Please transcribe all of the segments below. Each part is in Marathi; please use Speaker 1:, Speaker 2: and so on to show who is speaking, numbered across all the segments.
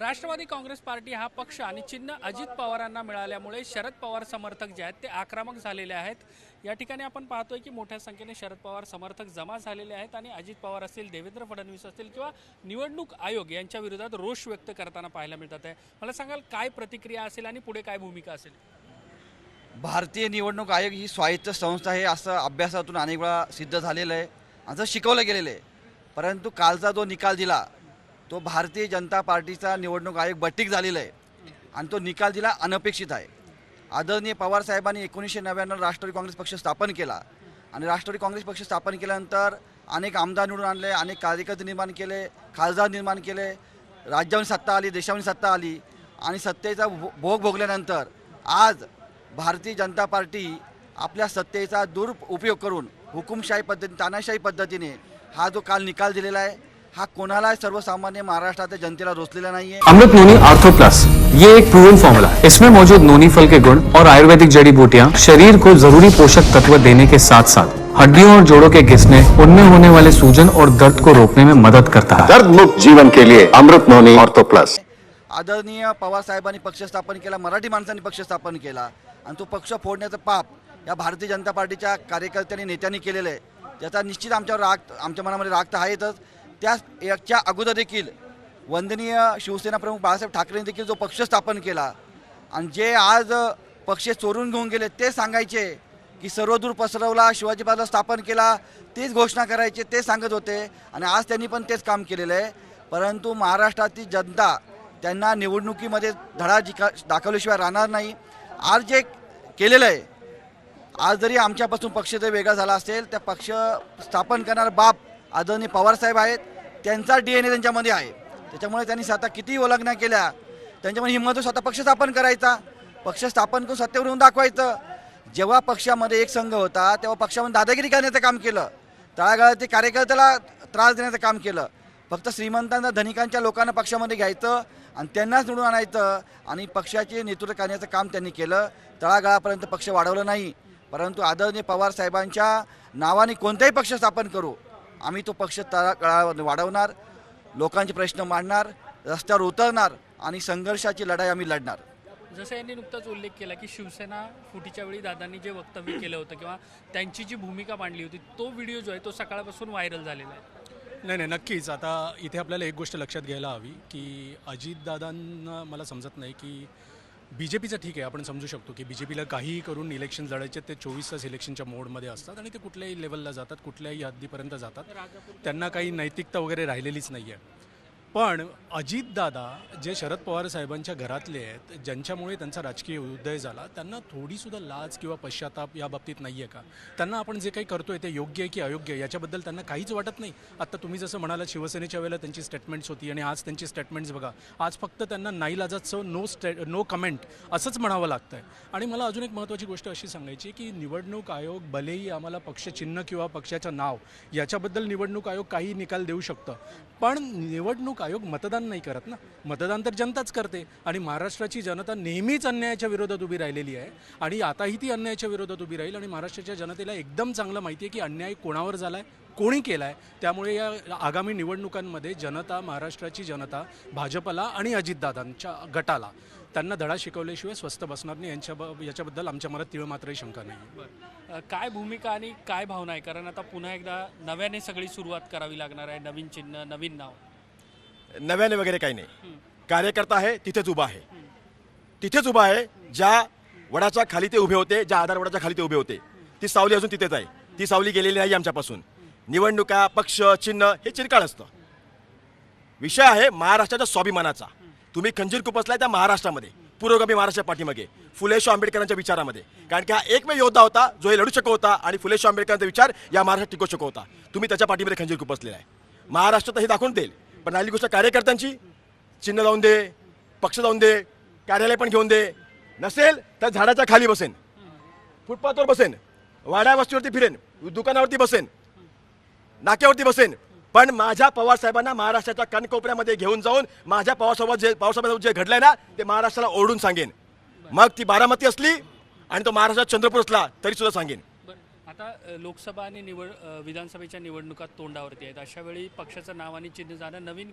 Speaker 1: राष्ट्रवादी काँग्रेस पार्टी हा पक्ष आणि चिन्ह अजित पवारांना मिळाल्यामुळे शरद पवार समर्थक जे आहेत ते आक्रमक झालेले आहेत. या ठिकाणी आपण पाहतोय की मोठ्या संख्येने शरद पवार समर्थक जमा झालेले आहेत आणि अजित पवार असतील देवेंद्र फडणवीस असतील किंवा निवडणूक आयोग यांच्या विरोधात रोष व्यक्त करताना पाहायला मिळतात आहे. मला सांगाल काय प्रतिक्रिया असेल आणि पुढे काय भूमिका असेल?
Speaker 2: भारतीय निवडणूक आयोग ही स्वायत्त संस्था आहे असं अभ्यासातून अनेक वेळा सिद्ध झालेलं आहे असं शिकवलं गेलेलं आहे. परंतु कालचा जो निकाल दिला तो भारतीय जनता पार्टीचा निवडणूक आयोग बटीक झालेला आहे. आणि तो निकाल दिला अनपेक्षित आहे. आदरणीय पवार साहेबांनी एकोणीसशे नव्याण्णव राष्ट्रवादी काँग्रेस पक्ष स्थापन केला. आणि राष्ट्रवादी काँग्रेस पक्ष स्थापन केल्यानंतर अनेक आमदार निवडून आणले अनेक कार्यकर्ते निर्माण केले खासदार निर्माण केले राज्यावर सत्ता आली देशावर सत्ता आली. आणि सत्तेचा भो- भोग भोगल्यानंतर आज भारतीय जनता पार्टी आपल्या सत्तेचा दुरुपयोग करून हुकुमशाही पद्धती तानाशाही पद्धतीने हा जो काल निकाल दिलेला आहे हा कोणाला सर्वसामान्य महाराष्ट्राच्या जनतेला रोचलेला नाही आहे
Speaker 3: अमृत नोनी आर्थो प्लस ये एक प्रूवन फॉर्मूला है इसमें मौजूद नोनी फल के गुण और आयुर्वेदिक जड़ी बूटियां शरीर को जरूरी पोषक तत्व देने के साथ साथ हड्डियों और जोड़ों के घिसने उनमें होने वाले सूजन और दर्द को रोकने में मदद करता है।
Speaker 4: दर्द मुक्त जीवन के लिए अमृत नोनी ऑर्थो प्लस
Speaker 2: आदरणीय पवार साहेबांनी पक्ष स्थापन केला मराठी माणसांनी पक्ष स्थापन केला. आणि तो पक्ष फोडण्याचं पाप या भारतीय जनता पार्टीच्या कार्यकर्त्यांनी नेत्यांनी केलेलं आहे. त्याचा निश्चित आमच्यावर राग आमच्या मनामध्ये राग तर आहेतच. त्या याच्या अगोदर देखील वंदनीय शिवसेना प्रमुख बाळासाहेब ठाकरेंनी देखील जो पक्ष स्थापन केला आणि जे आज पक्ष चोरून घेऊन गेले ते सांगायचे की सर्वदूर पसरवला शिवाजी पार्ला स्थापन केला तीच घोषणा करायचे ते सांगत होते. आणि आज त्यांनी पण तेच काम केलेलं आहे. परंतु महाराष्ट्रातील जनता त्यांना निवडणुकीमध्ये धडा जिका दाखवल्याशिवाय राहणार नाही. आज जे केलेलं आहे आज जरी आमच्यापासून पक्ष जर वेगळा झाला असेल त्या पक्ष स्थापन करणारा बाप आदरणीय पवारसाहेब आहेत. त्यांचा डी एन ए त्यांच्यामध्ये आहे. त्याच्यामुळे त्यांनी स्वतः किती ओळखण्या केल्या त्यांच्यामध्ये हिंमत स्वतः पक्ष स्थापन करायचा. पक्ष स्थापन करून सत्तेवरून दाखवायचं. जेव्हा पक्षामध्ये एक संघ होता तेव्हा पक्षामध्ये दादागिरी करण्याचं काम केलं. तळागाळातील कार्यकर्त्याला त्रास देण्याचं काम केलं. फक्त श्रीमंतांना धनिकांच्या लोकांना पक्षामध्ये घ्यायचं आणि त्यांनाच निवडून आणायचं आणि पक्षाचे नेतृत्व करण्याचं काम त्यांनी केलं. तळागाळापर्यंत पक्ष वाढवलं नाही. परंतु आदरणीय पवार साहेबांच्या नावाने कोणताही पक्ष स्थापन करू आम्ही तो पक्ष तळागाळावर वाढवणार लोकांचे प्रश्न मांडणार रस्त्यावर उतरणार आणि संघर्षाची लढाई आम्ही लढणार.
Speaker 1: जसं यांनी नुकताच उल्लेख केला की शिवसेना फुटीच्या वेळी दादांनी जे वक्तव्य केलं होतं किंवा त्यांची जी भूमिका मांडली होती तो व्हिडिओ जो आहे तो सकाळपासून व्हायरल झालेला आहे.
Speaker 5: नाही नाही नक्कीच. आता इथे आपल्याला एक गोष्ट लक्षात घ्यायला हवी की अजितदादांना मला समजत नाही की बी जे पीचं ठीक आहे आपण समजू शकतो की बी जे पीला काहीही करून इलेक्शन लढायचे ते चोवीस तास इलेक्शनच्या मोडमध्ये असतात आणि ते कुठल्याही लेवलला जातात कुठल्याही हद्दीपर्यंत जातात. त्यांना काही नैतिकता वगैरे राहिलेलीच नाही आहे पण अजितदादा जे शरद पवार साहेबांच्या घरातले आहेत ज्यांच्यामुळे त्यांचा राजकीय उदय झाला त्यांना थोडीसुद्धा लाज किंवा पश्चाताप या बाबतीत नाही आहे का? त्यांना आपण जे काही करतोय ते योग्य आहे की अयोग्य आहे याच्याबद्दल त्यांना काहीच वाटत नाही. आता तुम्ही जसं म्हणालात शिवसेनेच्या वेळेला त्यांची स्टेटमेंट्स होती आणि आज त्यांची स्टेटमेंट्स बघा. आज फक्त त्यांना नाईलाजाचं नो स्टे नो कमेंट असंच म्हणावं लागतं आहे आणि मला अजून एक महत्त्वाची गोष्ट अशी सांगायची की निवडणूक आयोग भलेही आम्हाला पक्षचिन्ह किंवा पक्षाचं नाव याच्याबद्दल निवडणूक आयोग काही निकाल देऊ शकतं. पण निवडणूक आयोग मतदान नाही करत ना. मतदान तर जनताच करते आणि महाराष्ट्राची जनता नेहमीच अन्यायाच्या विरोधात उभी राहिलेली आहे आणि आताही ती अन्यायाच्या विरोधात उभी राहील आणि महाराष्ट्राच्या जनतेला एकदम चांगलं माहिती आहे की अन्याय कोणावर झाला आहे कोणी केला आहे त्यामुळे या आगामी निवडणुकांमध्ये जनता महाराष्ट्राची जनता भाजपला आणि अजितदादांच्या गटाला त्यांना धडा शिकवल्याशिवाय स्वस्त बसणार नाही. यांच्या याच्याबद्दल आमच्या मनात तिळ मात्रही शंका नाही
Speaker 1: काय भूमिका आणि काय भावना आहे? कारण आता पुन्हा एकदा नव्याने सगळी सुरुवात करावी लागणार आहे. नवीन चिन्ह नवीन नाव.
Speaker 6: नव्याने वगैरे काही नाही. कार्यकर्ता आहे तिथेच उभा आहे. तिथेच उभा आहे ज्या वडाच्या खाली ते उभे होते ज्या आधार वडाच्या खाली ते उभे होते. ती सावली अजून तिथेच आहे. ती सावली गेलेली नाही आमच्यापासून. निवडणुका पक्ष चिन्ह हे चिरकाळ असतं. विषय आहे महाराष्ट्राच्या स्वाभिमानाचा. तुम्ही खंजीर खुपसलाय त्या महाराष्ट्रामध्ये. पुरोगामी महाराष्ट्र पाठीमागे. फुले शाहू आंबेडकरांच्या विचारामध्ये. कारण की हा एकमेव योद्धा होता जो हे लढू शकत होता आणि फुले शाहू आंबेडकरांचा विचार या महाराष्ट्रात टिकू शकत होता. तुम्ही त्याच्या पाठीमध्ये खंजीर खुपसलेला आहे. महाराष्ट्रात हे दाखवून देईल. पण आली गोष्ट कार्यकर्त्यांची. चिन्ह लावून दे पक्ष लावून दे कार्यालय पण घेऊन दे. नसेल तर झाडाच्या खाली बसेन. फुटपाथवर बसेन. वाड्या वस्तीवरती फिरेन. दुकानावरती बसेन. नाक्यावरती बसेन. पण माझ्या पवार साहेबांना महाराष्ट्राच्या कणकोपऱ्यामध्ये घेऊन जाऊन माझ्या पवारसोबत जे पवारसाहेबांसोबत जे घडलंय ना ते महाराष्ट्राला ओरडून सांगेन. मग ती बारामती असली आणि तो महाराष्ट्रात चंद्रपूर असला तरी सुद्धा सांगेन.
Speaker 1: आता लोकसभा आणि निवड विधानसभेच्या निवडणुका तोंडावरती आहेत. अशा वेळी पक्षाचं नाव आणि चिन्ह जाणं नवीन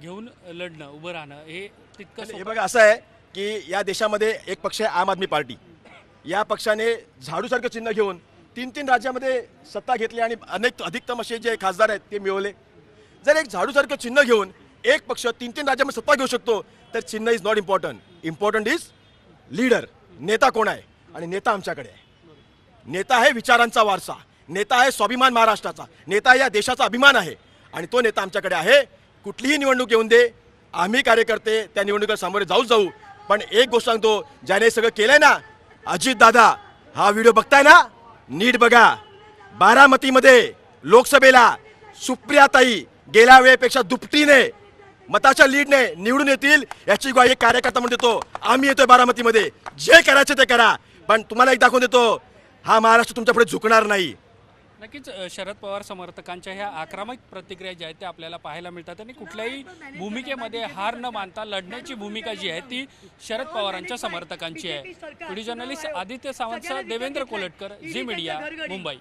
Speaker 1: घेऊन लढणं उभं राहणं हे तितकं
Speaker 6: हे बघा असं आहे की या देशामध्ये एक पक्ष आहे आम आदमी पार्टी. या पक्षाने झाडूसारखं चिन्ह घेऊन तीन तीन राज्यामध्ये सत्ता घेतली आणि अनेक अधिकतम असे जे खासदार आहेत ते मिळवले. जर एक झाडूसारखं चिन्ह घेऊन एक पक्ष तीन तीन राज्यामध्ये सत्ता घेऊ शकतो तर चिन्ह is not important important is leader नेता कोण आहे? आणि नेता आमच्याकडे आहे. नेता आहे विचारांचा वारसा. नेता आहे स्वाभिमान महाराष्ट्राचा. नेता या देशाचा अभिमान आहे. आणि तो नेता आमच्याकडे आहे. कुठलीही निवडणूक येऊन दे. आम्ही कार्यकर्ते त्या निवडणुकीला सामोरे जाऊच जाऊ. पण एक गोष्ट सांगतो ज्याने सगळं केलंय ना अजित दादा हा व्हिडिओ बघताय ना? नीट बघा. बारामतीमध्ये लोकसभेला सुप्रियाताई गेल्या वेळेपेक्षा दुपटीने मताच्या लीडने निवडून येतील याची ग्वाही एक कार्यकर्ता म्हणून देतो. आम्ही येतोय बारामतीमध्ये. जे करायचं ते करा. पण तुम्हाला एक दाखवून देतो हा महाराष्ट्र तुमच्यापुढे झुकणार नाही.
Speaker 1: नक्कीच शरद पवार समर्थकांच्या ह्या आक्रमक प्रतिक्रिया ज्या आहेत त्या आपल्याला पाहायला मिळतात आणि कुठल्याही भूमिकेमध्ये हार न मानता लढण्याची भूमिका जी आहे ती शरद पवारांच्या समर्थकांची आहे. व्हिडिओ जर्नलिस्ट आदित्य सावंतसह देवेंद्र कोलटकर झी मीडिया मुंबई.